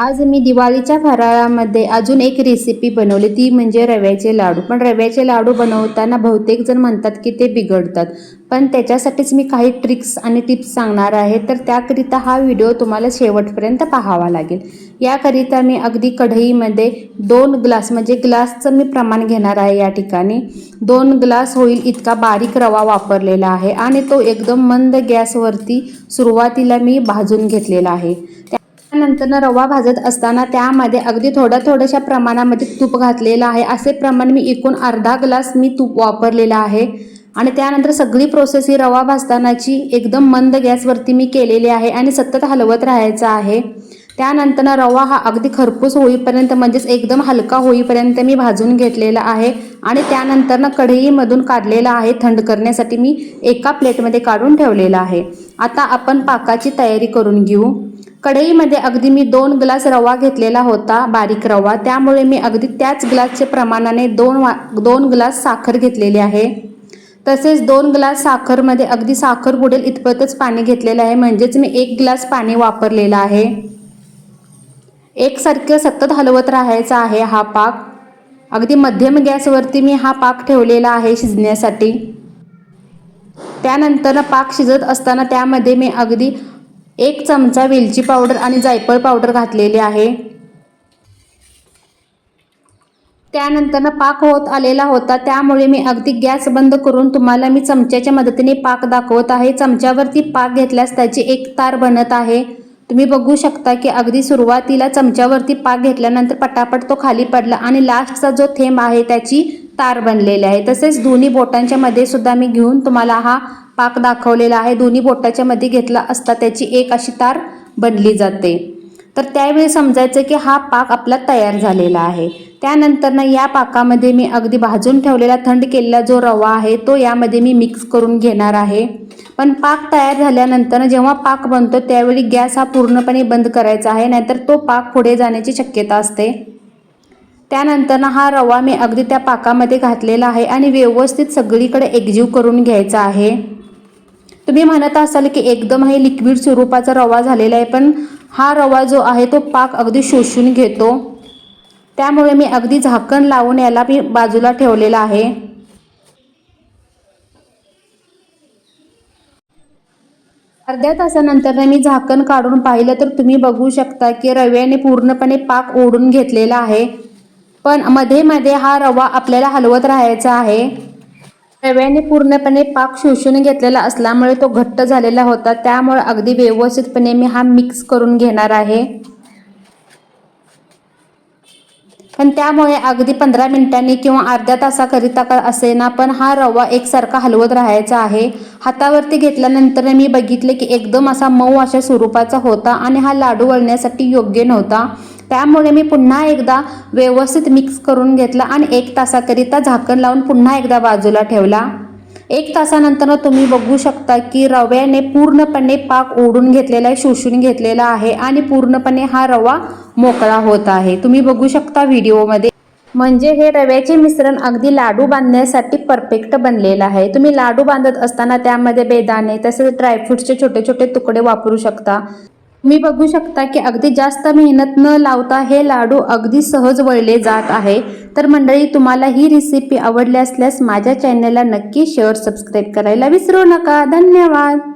आज मी दिवाळीच्या फराळामध्ये अजून एक रेसिपी बनवली. ती म्हणजे रव्याचे लाडू. पण रव्याचे लाडू बनवताना बहुतेक जण म्हणतात की ते बिघडतात. पण त्याच्यासाठीच मी काही ट्रिक्स आणि टिप्स सांगणार आहे. तर त्याकरिता हा व्हिडिओ तुम्हाला शेवटपर्यंत पाहावा लागेल. याकरिता मी अगदी कढईमध्ये दोन ग्लास म्हणजे ग्लासचं मी प्रमाण घेणार आहे या ठिकाणी. दोन ग्लास होईल इतका बारीक रवा वापरलेला आहे. आणि तो एकदम मंद गॅसवरती सुरुवातीला मी भाजून घेतलेला आहे. त्यानंतर रवा भाजत असताना त्यामध्ये अगदी थोड्या थोड्याशा प्रमाणामध्ये तूप घातलेलं आहे. असे प्रमाण मी एकूण अर्धा ग्लास मी तूप वापरलेलं आहे. आणि त्यानंतर सगळी प्रोसेस ही रवा भाजतानाची एकदम मंद गॅसवरती मी केलेली आहे आणि सतत हलवत राहायचं आहे. त्यानंतर रवा हा अगदी खरपूस होईपर्यंत म्हणजेच एकदम हलका होईपर्यंत मी भाजून घेतलेला आहे. आणि त्यानंतर कढईमधून काढलेला आहे थंड करण्यासाठी मी एका प्लेटमध्ये काढून ठेवलेला आहे. आता आपण पाकाची तयारी करून घेऊ. कढईमध्ये अगदी मी दोन ग्लास रवा घेतलेला होता बारीक रवा. त्यामुळे मी अगदी त्याच ग्लासच्या प्रमाणाने दोन वा दोन ग्लास साखर घेतलेली आहे. तसेच दोन ग्लास साखरमध्ये अगदी साखर बुडेल इतपतच पाणी घेतलेलं आहे. म्हणजेच मी एक ग्लास पाणी वापरलेलं आहे. एकसारखं सतत हलवत राहायचा आहे हा पाक. अगदी मध्यम गॅसवरती मी हा पाक ठेवलेला आहे शिजण्यासाठी. त्यानंतर पाक शिजत असताना त्यामध्ये मी अगदी एक चमचा वेलची पावडर आणि जायफळ पावडर घातलेली आहे. त्यानंतर पाक होत आलेला होता त्यामुळे मी अगदी गॅस बंद करून तुम्हाला मी चमच्याच्या मदतीने पाक दाखवत आहे. चमच्यावरती पाक घेतल्यास त्याची एक तार बनत आहे. तुम्ही बघू शकता की अगदी सुरुवातीला चमच्यावरती पाक घेतल्यानंतर पटापट तो खाली पडला आणि लास्टचा जो थेंब आहे त्याची तार बनलेली आहे. तसेच दोन्ही बोटांच्या मध्ये सुद्धा मी घेऊन तुम्हाला हा पाक दाखवलेला आहे. दोन्ही बोटाच्या मध्ये घेतला असता त्याची एक अशी तार बनली जाते. तर त्यावेळी समजायचं की हा पाक आपला तयार झालेला आहे. त्यानंतर ना या पाकामध्ये मी अगदी भाजून ठेवलेला थंड केलेला जो रवा आहे तो यामध्ये मी मिक्स करून घेणार आहे. पण पाक तयार झाल्यानंतर जेव्हा पाक बनतो त्यावेळी गॅस हा पूर्णपणे बंद करायचा आहे नाहीतर तो पाक पुढे जाण्याची शक्यता असते. त्यानंतर हा रवा मी अगदी त्या पाकामध्ये घातलेला आहे आणि व्यवस्थित सगळीकडे एकजीव करून घ्यायचा आहे. तुम्ही म्हणत असाल की एकदम हे लिक्विड स्वरूपाचा रवा झालेला आहे पण हा रवा जो आहे तो पाक अगदी शोषून घेतो. त्यामुळे मी अगदी झाकण लावून याला मी बाजूला ठेवलेला आहे. अर्ध्या तासानंतर मी झाकण काढून पाहिलं तर तुम्ही बघू शकता की रव्याने पूर्णपणे पाक ओढून घेतलेला आहे. पण मध्ये मध्ये हा रवा आपल्याला हलवत राहायचा आहे. रव्याने पूर्णपणे पाक शोषून घेतलेला असल्यामुळे तो घट्ट झालेला होता. त्यामुळे अगदी व्यवस्थितपणे मी हा मिक्स करून घेणार आहे. पण त्यामुळे अगदी पंधरा मिनिटांनी किंवा अर्ध्या तासाकरिता का असे ना पण हा रवा एकसारखा हलवत राहायचा आहे. हातावरती घेतल्यानंतर मी बघितले की एकदम असा मऊ अशा स्वरूपाचा होता आणि हा लाडू वळण्यासाठी योग्य नव्हता. त्यामुळे मी पुन्हा एकदा व्यवस्थित मिक्स करून घेतला आणि एक तासाकरिता झाकण लावून पुन्हा एकदा बाजूला ठेवला. एक तासानंतर तुम्ही बघू शकता की रव्याने पूर्णपणे पाक ओढून घेतलेला आहे शोषून घेतलेला आहे आणि पूर्णपणे हा रवा मोकळा होत आहे. तुम्ही बघू शकता व्हिडिओमध्ये. म्हणजे हे रव्याचे मिश्रण अगदी लाडू बांधण्यासाठी परफेक्ट बनलेलं आहे. तुम्ही लाडू बांधत असताना त्यामध्ये बेदाणे तसेच ड्रायफ्रुट्सचे छोटे छोटे तुकडे वापरू शकता. मी बघू शकता की अगदी जास्त मेहनत न लावता हे लाडू अगदी सहज वळले जात आहे. तर मंडळी तुम्हाला ही रेसिपी आवडली असल्यास माझ्या चॅनलला नक्की शेअर सबस्क्राईब करायला विसरू नका. धन्यवाद!